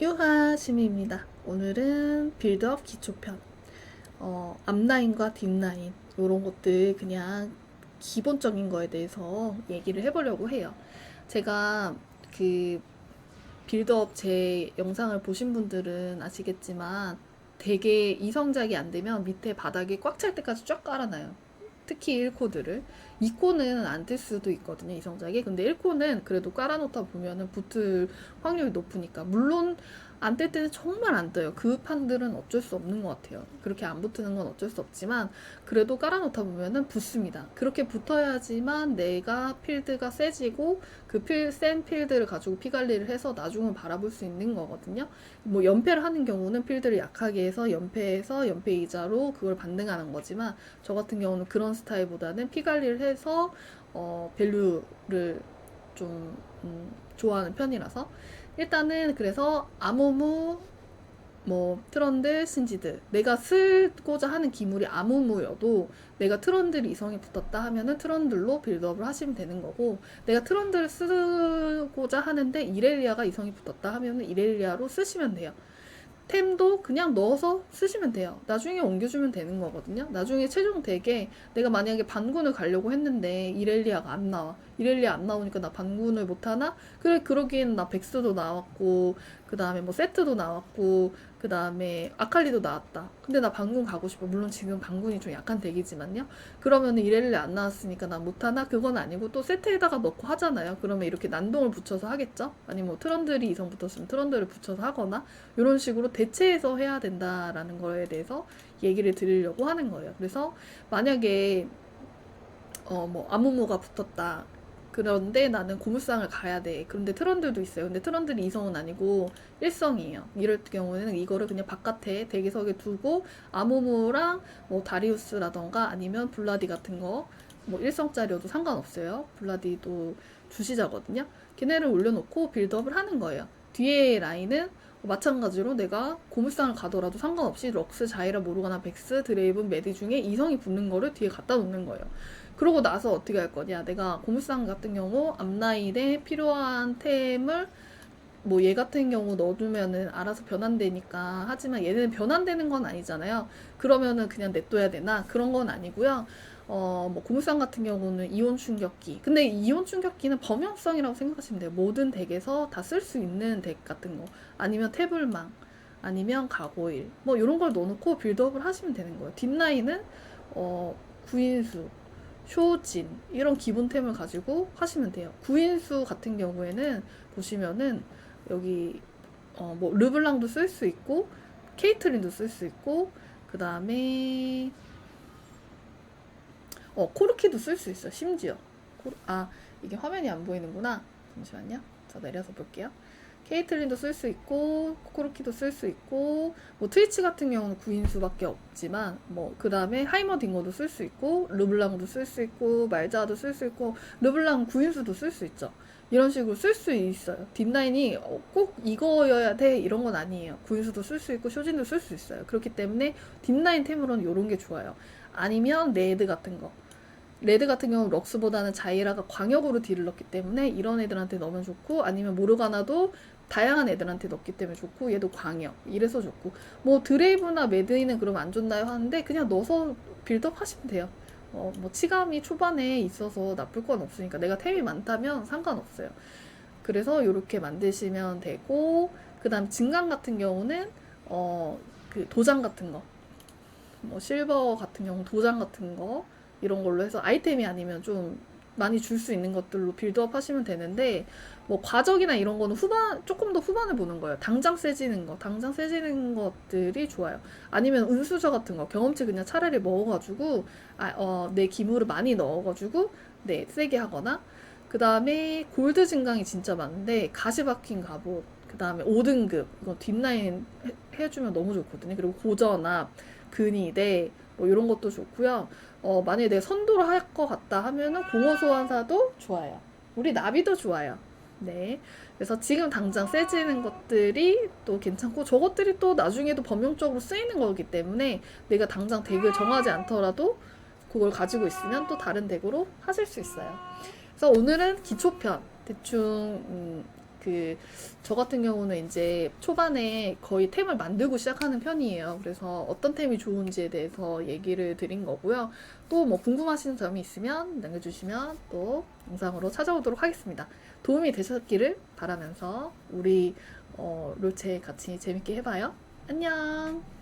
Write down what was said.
유하 심입니다. 오늘은 빌드업 기초편. 어, 앞라인과 뒷라인, 이런 것들 그냥 기본적인 거에 대해서 얘기를 해보려고 해요. 제가 그 빌드업 제 영상을 보신 분들은 아시겠지만 되게 이성작이 안 되면 밑에 바닥이 꽉찰 때까지 쫙 깔아놔요. 특히 1코드를. 2코는 안 뜰 수도 있거든요, 이성작이. 근데 1코는 그래도 깔아놓다 보면은 붙을 확률이 높으니까. 물론 안 뜰 때는 정말 안 떠요. 그 판들은 어쩔 수 없는 것 같아요. 그렇게 안 붙는 건 어쩔 수 없지만 그래도 깔아놓다 보면은 붙습니다. 그렇게 붙어야지만 내가 필드가 세지고 그 필, 센 필드를 가지고 피 관리를 해서 나중은 바라볼 수 있는 거거든요. 뭐 연패를 하는 경우는 필드를 약하게 해서 연패해서 연패 이자로 그걸 반등하는 거지만 저 같은 경우는 그런 스타일보다는 피 관리를 해서 어, 밸류를 좀 음, 좋아하는 편이라서 일단은 그래서 아무무 뭐 트런들 신지드 내가 쓰고자 하는 기물이 아무무여도 내가 트런들 이성이 붙었다 하면은 트런들로 빌드업을 하시면 되는 거고 내가 트런들을 쓰고자 하는데 이렐리아가 이성이 붙었다 하면은 이렐리아로 쓰시면 돼요. 템도 그냥 넣어서 쓰시면 돼요. 나중에 옮겨주면 되는 거거든요. 나중에 최종 덱에 내가 만약에 반군을 가려고 했는데 이렐리아가 안 나와. 이렐리아 안 나오니까 나 반군을 못 하나? 그래 그러기엔 나 백스도 나왔고 그 다음에 뭐 세트도 나왔고 그 다음에 아칼리도 나왔다. 근데 나 반군 가고 싶어. 물론 지금 반군이 좀 약한 덱이지만요. 그러면 이렐리아 안 나왔으니까 나 못 하나? 그건 아니고 또 세트에다가 넣고 하잖아요. 그러면 이렇게 난동을 붙여서 하겠죠? 아니면 뭐 트런들이 이성 붙었으면 트런들을 붙여서 하거나 이런 식으로 대체해서 해야 된다라는 거에 대해서 얘기를 드리려고 하는 거예요. 그래서 만약에 어 뭐 아무무가 붙었다. 그런데 나는 고물상을 가야 돼. 그런데 트런들도 있어요. 근데 트런들이 이성은 아니고 일성이에요. 이럴 경우에는 이거를 그냥 바깥에 대기석에 두고 아무무랑 뭐 다리우스라던가 아니면 블라디 같은 거 뭐 일성짜리여도 상관없어요. 블라디도 주시자거든요. 걔네를 올려놓고 빌드업을 하는 거예요. 뒤에 라인은 마찬가지로 내가 고물상을 가더라도 상관없이 럭스, 자이라, 모르가나, 백스, 드레이븐, 메디 중에 이성이 붙는 거를 뒤에 갖다 놓는 거예요. 그러고 나서 어떻게 할 거냐? 내가 고물상 같은 경우 앞라인에 필요한 템을 뭐 얘 같은 경우 넣어두면은 알아서 변환되니까 하지만 얘는 변환되는 건 아니잖아요. 그러면은 그냥 냅둬야 되나? 그런 건 아니고요. 어, 뭐 고물상 같은 경우는 이온 충격기. 근데 이온 충격기는 범용성이라고 생각하시면 돼요. 모든 덱에서 다 쓸 수 있는 덱 같은 거. 아니면 태블망. 아니면 가고일. 뭐 이런 걸 넣어놓고 빌드업을 하시면 되는 거예요. 뒷라인은 어, 구인수. 쇼진 이런 기본템을 가지고 하시면 돼요. 구인수 같은 경우에는 보시면은 여기 어 뭐 르블랑도 쓸 수 있고 케이트린도 쓸 수 있고 그 다음에 어 코르키도 쓸 수 있어. 심지어 코르, 아 이게 화면이 안 보이는구나. 잠시만요. 저 내려서 볼게요. 케이틀린도 쓸 수 있고 코코르키도 쓸 수 있고 뭐 트위치 같은 경우는 구인수밖에 없지만 뭐 그 다음에 하이머딩거도 쓸 수 있고 르블랑도 쓸 수 있고 말자도 쓸 수 있고 르블랑 구인수도 쓸 수 있죠. 이런 식으로 쓸 수 있어요. 뒷라인이 어, 꼭 이거여야 돼 이런 건 아니에요. 구인수도 쓸 수 있고 쇼진도 쓸 수 있어요. 그렇기 때문에 뒷라인 템으로는 이런 게 좋아요. 아니면 레드 같은 거. 레드 같은 경우는 럭스보다는 자이라가 광역으로 딜을 넣기 때문에 이런 애들한테 넣으면 좋고 아니면 모르가나도 다양한 애들한테 넣기 때문에 좋고 얘도 광역 이래서 좋고. 뭐 드레이브나 매드이는 그럼 안 좋나요? 하는데 그냥 넣어서 빌드업 하시면 돼요. 어, 뭐 치감이 초반에 있어서 나쁠 건 없으니까 내가 템이 많다면 상관없어요. 그래서 이렇게 만드시면 되고 그 다음 진강 같은 경우는 어, 그 도장 같은 거. 뭐 실버 같은 경우 도장 같은 거 이런 걸로 해서 아이템이 아니면 좀 많이 줄 수 있는 것들로 빌드업 하시면 되는데 뭐 과적이나 이런 거는 후반 조금 더 후반에 보는 거예요. 당장 세지는 거, 당장 세지는 것들이 좋아요. 아니면 은수저 같은 거 경험치 그냥 차라리 먹어가지고 아, 어, 내 기물을 많이 넣어가지고 네 세게 하거나 그 다음에 골드 증강이 진짜 많은데 가시 박힌 갑옷 그 다음에 5등급 이거 뒷라인 해, 해주면 너무 좋거든요. 그리고 고전압 근위대 뭐 이런 것도 좋고요. 어, 만약에 내가 선도를 할 것 같다 하면은 공허 소환사도 좋아요. 우리 나비도 좋아요. 네. 그래서 지금 당장 세지는 것들이 또 괜찮고 저것들이 또 나중에도 범용적으로 쓰이는 거기 때문에 내가 당장 덱을 정하지 않더라도 그걸 가지고 있으면 또 다른 덱으로 하실 수 있어요. 그래서 오늘은 기초편 대충 음, 그, 저 같은 경우는 이제 초반에 거의 템을 만들고 시작하는 편이에요. 그래서 어떤 템이 좋은지에 대해서 얘기를 드린 거고요. 또 뭐 궁금하신 점이 있으면 남겨주시면 또 영상으로 찾아오도록 하겠습니다. 도움이 되셨기를 바라면서 우리 어, 롤체 같이 재밌게 해봐요. 안녕!